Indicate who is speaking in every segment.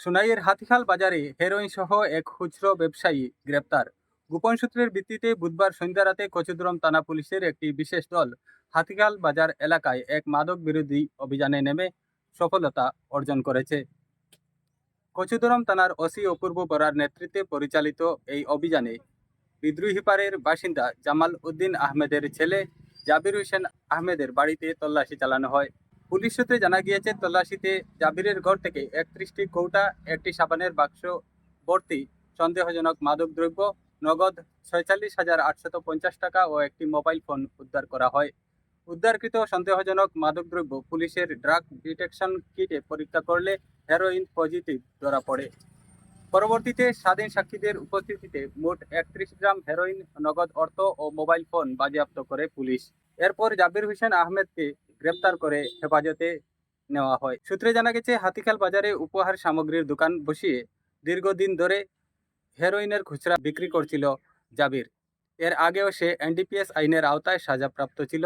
Speaker 1: সোনাইয়ের হাতিখাল বাজারে হেরোইন সহ এক খুচরো ব্যবসায়ী গ্রেপ্তার। গোপন সূত্রের ভিত্তিতে বুধবার সন্ধ্যা রাতে কচুদরম থানা পুলিশের একটি বিশেষ দল হাতিখাল বাজার এলাকায় এক মাদক বিরোধী অভিযানে নেমে সফলতা অর্জন করেছে। কচুদরম থানার ওসি অপূর্ব বরার নেতৃত্বে পরিচালিত এই অভিযানে বিদ্রোহীপাড়ের বাসিন্দা জামাল উদ্দিন আহমেদের ছেলে জাবির হোসেন আহমেদের বাড়িতে তল্লাশি চালানো হয়। পুলিশ সূত্রে জানা গিয়েছে, তল্লাশিতে জাবিরের ঘর থেকে একত্রিশটি কৌটা, একটি সাবানের বাক্স ভর্তি সন্দেহজনক মাদকদ্রব্য নগদ ছয়চল্লিশ হাজার আটশত পঞ্চাশ টাকা ও একটি মোবাইল ফোন উদ্ধার করা হয়। উদ্ধারকৃত সন্দেহজনক মাদকদ্রব্য পুলিশের ড্রাগ ডিটেকশন কিটে পরীক্ষা করলে হেরোইন পজিটিভ ধরা পড়ে। পরবর্তীতে স্বাধীন সাক্ষীদের উপস্থিতিতে মোট একত্রিশ গ্রাম হেরোইন, নগদ অর্থ ও মোবাইল ফোন বাজেয়াপ্ত করে পুলিশ। এরপর জাবির হোসেন আহমেদকে গ্রেপ্তার করে হেফাজতে নেওয়া হয়। সূত্রে জানা গেছে, হাতিখাল বাজারে উপহার সামগ্রীর দোকান বসিয়ে দীর্ঘদিন ধরে হেরোইনের খুচরা বিক্রি করছিল জাবির। এর আগেও সে এনডিপিএস আইনের আওতায় সাজাপ্রাপ্ত ছিল।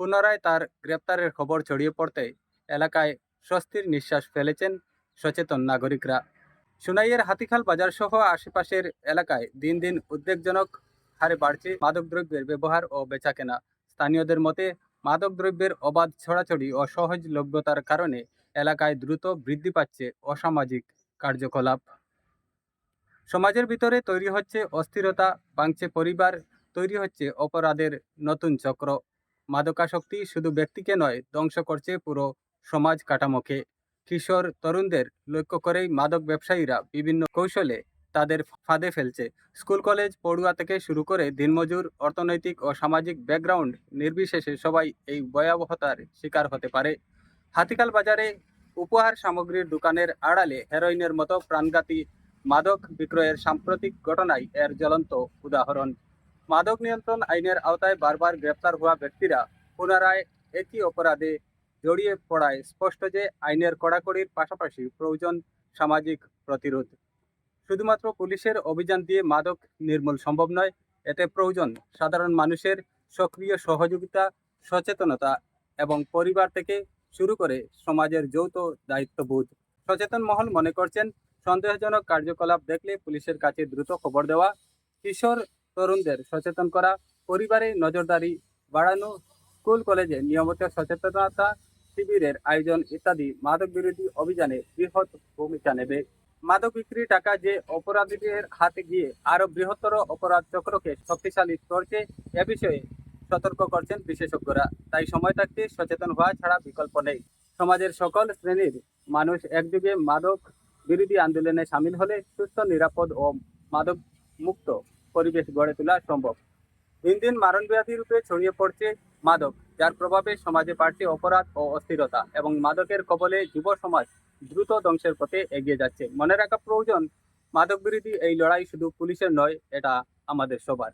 Speaker 1: পুনরায় তার গ্রেপ্তারের খবর ছড়িয়ে পড়তে এলাকায় স্বস্তির নিঃশ্বাস ফেলেছেন সচেতন নাগরিকরা। সুনাইয়ের হাতিখাল বাজার সহ আশেপাশের এলাকায় দিন দিন উদ্বেগজনক হারে বাড়ছে মাদকদ্রব্যের ব্যবহার ও বেচাকেনা। স্থানীয়দের মতে মাদকদ্রব্যের অবাধ ছড়াছড়ি ও সহজলভ্যতার কারণে এলাকায় দ্রুত বৃদ্ধি পাচ্ছে অসামাজিক কার্যকলাপ। সমাজের ভিতরে তৈরি হচ্ছে অস্থিরতা, ভাঙছে পরিবার, তৈরি হচ্ছে অপরাধের নতুন চক্র। মাদকাসক্তি শুধু ব্যক্তিকে নয়, ধ্বংস করছে পুরো সমাজ কাঠামোকে। কিশোর, তরুণদের লক্ষ্য করেই মাদক ব্যবসায়ীরা বিভিন্ন কৌশলে তাদের ফাঁদে ফেলছে। স্কুল, কলেজ, পড়ুয়া থেকে শুরু করে দিনমজুর, অর্থনৈতিক ও সামাজিক ব্যাকগ্রাউন্ড নির্বিশেষে সবাই এই ভয়াবহতার শিকার হতে পারে। হাতিকাল বাজারে উপহার সামগ্রীর দোকানের আড়ালে হেরোইনের মতো প্রাণঘাতী মাদক বিক্রয়ের সাম্প্রতিক ঘটনাই এর জ্বলন্ত উদাহরণ। মাদক নিয়ন্ত্রণ আইনের আওতায় বারবার গ্রেপ্তার হওয়া ব্যক্তিরা পুনরায় একই অপরাধে জড়িয়ে পড়ায় স্পষ্ট যে আইনের কড়াকড়ির পাশাপাশি প্রয়োজন সামাজিক প্রতিরোধ। শুধুমাত্র পুলিশের অভিযান দিয়ে মাদক নির্মূল সম্ভব নয়, এতে প্রয়োজন সাধারণ মানুষের সক্রিয় সহযোগিতা, সচেতনতা এবং পরিবার থেকে শুরু করে সমাজের যৌথ দায়িত্ববোধ। সচেতন মহল মনে করছেন, সন্দেহজনক কার্যকলাপ দেখলে পুলিশের কাছে দ্রুত খবর দেওয়া, কিশোর তরুণদের সচেতন করা, পরিবারে নজরদারি বাড়ানো, স্কুল, কলেজে নিয়মিত সচেতনতা শিবিরের আয়োজন ইত্যাদি মাদক বিরোধী অভিযানে বৃহৎ ভূমিকা নেবে। মাদক বিক্রির টাকা যে অপরাধীদের হাতে গিয়ে আরও বৃহত্তর অপরাধ চক্রকে শক্তিশালী করছে, এ বিষয়ে সতর্ক করছেন বিশেষজ্ঞরা। তাই সময় থাকতে সচেতন হওয়া ছাড়া বিকল্প নেই। সমাজের সকল শ্রেণির মানুষ একযোগে মাদক বিরোধী আন্দোলনে সামিল হলে সুস্থ, নিরাপদ ও মাদক মুক্ত পরিবেশ গড়ে তোলা সম্ভব। দিন দিন মারণ ব্যাধি রূপে ছড়িয়ে পড়ছে মাদক, যার প্রভাবে সমাজে বাড়ছে অপরাধ ও অস্থিরতা এবং মাদকের কবলে যুব সমাজ দ্রুত ধ্বংসের পথে এগিয়ে যাচ্ছে। মনে রাখা প্রয়োজন মাদক বিরোধী এই লড়াই শুধু পুলিশের নয়, এটা আমাদের সবার।